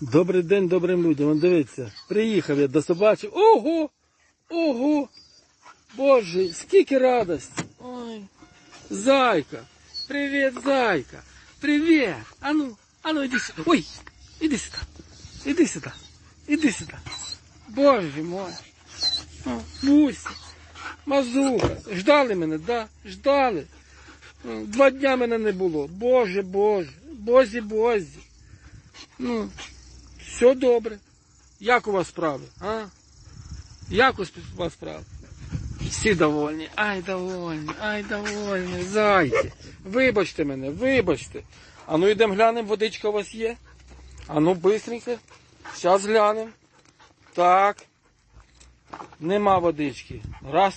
Добрий день добрим людям. Вон дивіться, приїхав я до собачок. Ого! Ого! Боже, скільки радості! Ой. Зайка! Привіт, зайка! Привіт! Ану, ану, іди сюди. Ой! Іди сюди. Іди сюди. Іди сюди. Боже мой. Буся. Мазуха. Ждали мене, да? Ждали. Два дня мене не було. Боже, Боже. Бозі, Бозі. Ну, все добре. Як у вас справи? А? Як у вас справи? Всі довольні. Ай, довольні, ай, довольні. Зайці. Вибачте мене, вибачте. А ну йдемо глянемо, водичка у вас є. А ну бистренько. Зараз глянемо. Так. Нема водички. Раз.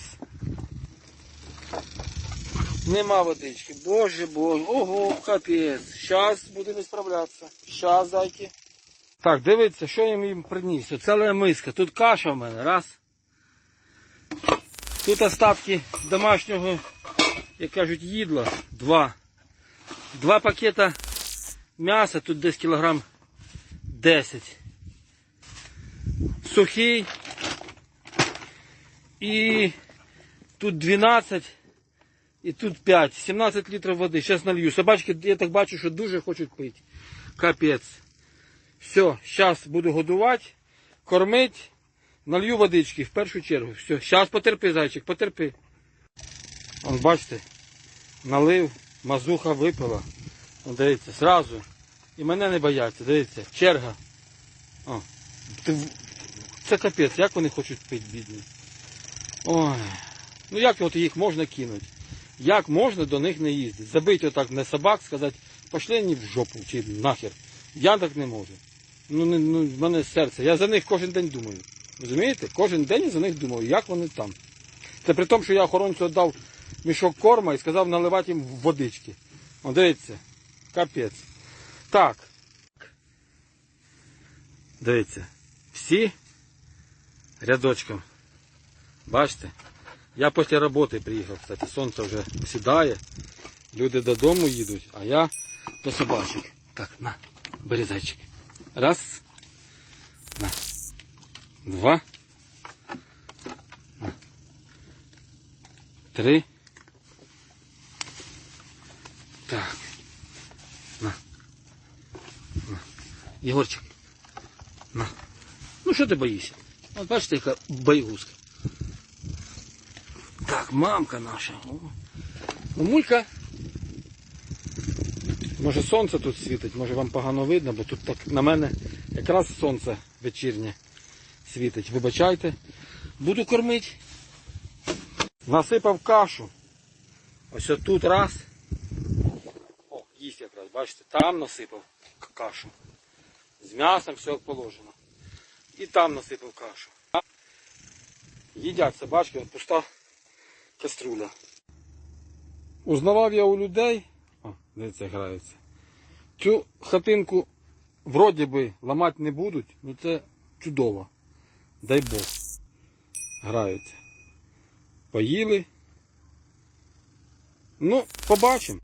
Нема водички. Боже, боже. Ого, капець. Щас будемо справлятися. Щас, зайки. Так, дивіться, що я їм приніс. Оце миска. Тут каша в мене. Раз. Тут остатки домашнього, як кажуть, їдла. Два. Два пакета м'яса, тут десь кілограм 10. Сухий. І тут 12. І тут 5. 17 літрів води. Зараз налью. Собачки, я так бачу, що дуже хочуть пити. Капець. Все, зараз буду годувати, кормити, налью водички в першу чергу. Все, зараз потерпи, зайчик, потерпи. Он бачите, налив, мазуха випила. Он, дивіться, зразу. І мене не бояться, дивіться, черга. О, це капець, як вони хочуть пити, бідні. Ой. Ну як от їх можна кинути? Як можна до них не їздити? Забити отак на собак, сказати, пошли вони в жопу чи нахер. Я так не можу. Ну, не, ну, в мене серце. Я за них кожен день думаю. Розумієте? Кожен день я за них думаю, як вони там. Це при тому, що я охоронцю дав мішок корма і сказав наливати їм водички. О, дивіться, капець. Так. Дивіться. Всі рядочком. Бачите? Я після роботи приїхав, кстати, сонце вже сідає. Люди додому їдуть, а я до собачок. Так, на, бери зайчик. Раз. Два. Три. Так. На. На. Єгорчик. На. Ну що ти боїшся? От бачите, яка боягузка. Так, мамка наша. О. Може сонце тут світить, може вам погано видно, бо тут так на мене якраз сонце вечірнє світить. Вибачайте. Буду кормити. Насипав кашу. Ось тут раз. О, їсть якраз, бачите, там насипав кашу. З м'ясом все положено. І там насипав кашу. Їдять собачки, от пуста каструля. Узнавав я у людей, дивіться, грається. Цю хатинку вроді би ламати не будуть, але це чудово. Дай Бог. Граються. Поїли. Ну, побачимо.